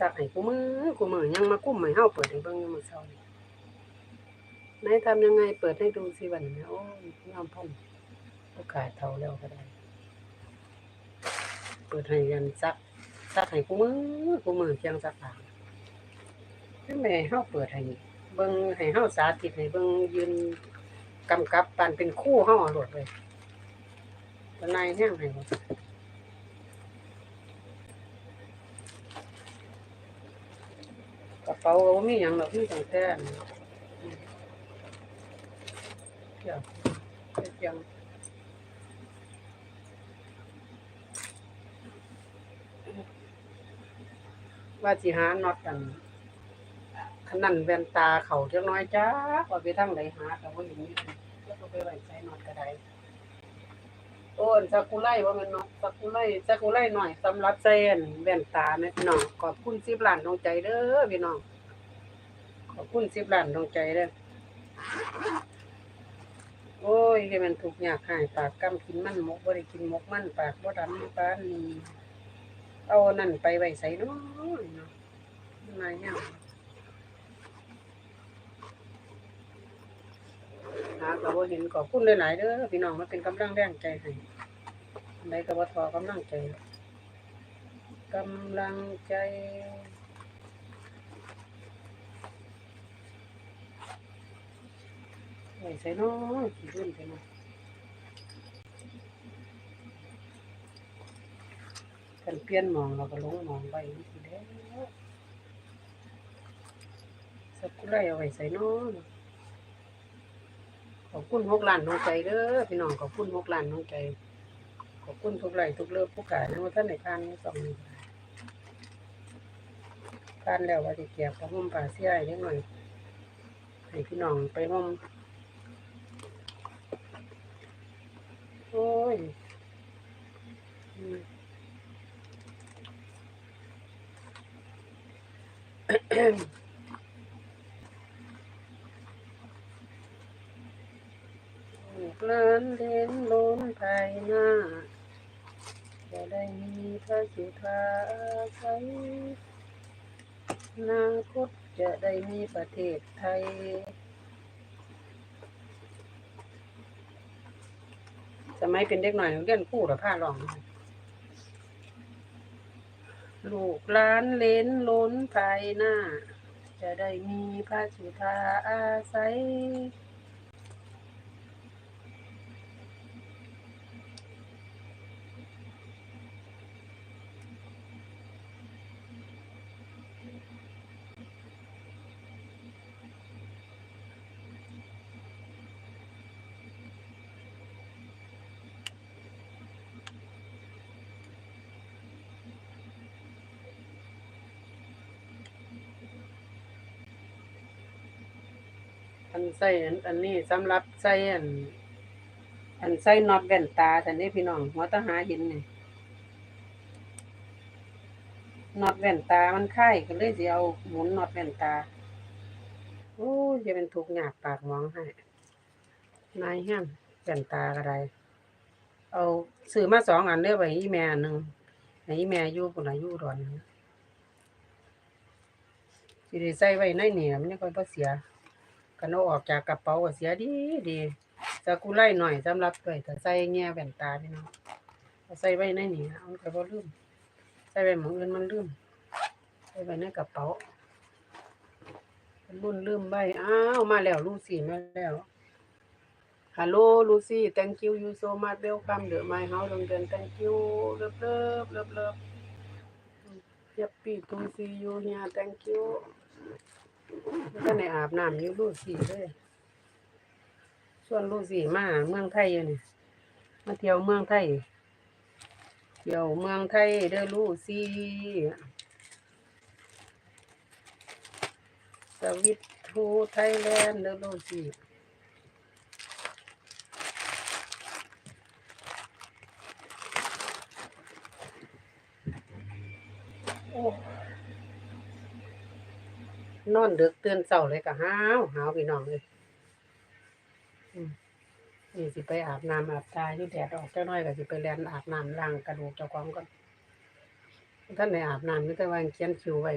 ซักให้กูมือกูมือยังมากุ้มให้เฮาเปิดให้เบิ่งยู่มื้อเช้านี่ไหนทำยังไงเปิดให้ดูสิวันนี้โอ้ยงามพ่นลูกขาเท่าแล้วก็ได้ เปิดให้ยันซักซักให้กูมือกูมือเคียงซักผ้าคือแม่ให้เฮาเปิดให้เบิ่งให้เฮาสาธิตให้เบิ่งยืนกำกับปานเป็นคู่เฮาเอาโลดเลยตนายแห้งให้บ่ กระ เป๋าก็มีหยังหรอกมีตั้งแต่เดี๋ยวเฮ็ดหยังว่าสิหาน็อตกันขนันแว่นตาเขาเจักหน้อยจ้าว่าไปทางไหนหาก็บ่เห็นมีแล้วก็ไปไหว้ใส่น็อตก็ได้ โอ้นซากุไรว่ามันเนาะซากุไรซากุไรหน่อยสำหรับใส่อันแว่นตาแม่พี่น้องขอบคุณ10ล้านดวงใจเด้อพี่น้องขอบคุณ10ล้านดวงใจเด้อโอ้ยให้มันทุกข์ยากหายปากกำกินมันมกบ่ได้กินมกมันปากบ่ดำปานนี้เอานั่นไปไว้ใส่เนาะเนาะนายยังหา ก็บ่เห็นขอบคุณหลายๆเด้อพี่น้องมันเป็นกำลังแรงใจให้อันใดก็บ่ท้อกำลังใจกำลังใจไว้ใส่น้อยขี้รุ่นไปหน่อยกันเปลี่ยนมองเราก็ลงมองไว้นี่สิแล้วสักกุไรเอาไว้ใส่น้อย ขอบคุณหกล้านน้องใจเด้อพี่น้องขอบคุณหกล้านน้องใจ ขอบคุณทุกไหลทุกเลิฟผู้ขายนะว่าท่านในทานสองนี้ทานแล้วว่าจะเก็บผ้าห่มผ้าเสียให้หน่อยให้พี่น้องไปห่มโอ้ยอืม กหลานเล่นล้นภายหน้าจะได้มีพระสุธาอาศัยอนาคตจะได้มีประเทศไทยสมัยเป็นเด็กหน่อยเรียนคู่หรือผ้าร้อง ลูกหลานเลนล้นภายหน้า จะได้มีพระสุธาอาศัย อันใส่อันอันนี้สำหรับใส่อัน อันใส่น็อตแว่นตาแต่นี่พี่น้องหัวตาหาห็นนี่น็อตแว่นตา มันค่ายก็เลยสิเอาหมุนน็อตแว่นตาโอ้ยจะเป็นทุกข์ยากปากมองให้นายแห้งแว่นตาก็ไดเอาซื้อมาสองอันเด้อไว้อีแม่หนึ่งให้อีแม่อยู่พุ่นน่ะอยู่ดอนนั้นสิได้ใส่ไว้ในเหนี่ล่ะมันยังค่ยบ่เสีย กันเอาออกจากกระเป๋าก็เสียดีดีสกุไลหน่อยสำหรับด้วยแต่ใส่แง่แว่นตาพี่น้องใส่ไว้ในนี่เอาแต่บ่ลืมใส่ไว้หมองอื่นมันลืมใส่ไว้ในกระเป๋ารุ่นลืมไว้อ้าวมาแล้วลูซี่มาแล้วฮัลโหลลูซี่ thank you you so much welcome the my house โรงเรียน thank you เลิฟเลิฟเลิฟเลิฟ happy to see you here thank you ก็ในอาบน้ำอยู่ลูกสี่เลยส่วนลูกสี่มาเมืองไทยอยู่นี่มาเที่ยวเมืองไทยเที่ยวเมืองไทยเด้อลูกสี่สวิตทูไทยแลนด์เด้อลูกสี่โอ้ นอนดึกตื่นเช้าเลยก็หาวหาวพี่น้องเลยมนี่สิไปอาบน้ำอาบตาอยู่แดดออกเจ้าน้อยก็สิไปแลนอาบน้ำล้างกระดูกเจ้าของก่อนท่านในอาบน้ำนี่แต่ว่ายังเขียนคิวไว้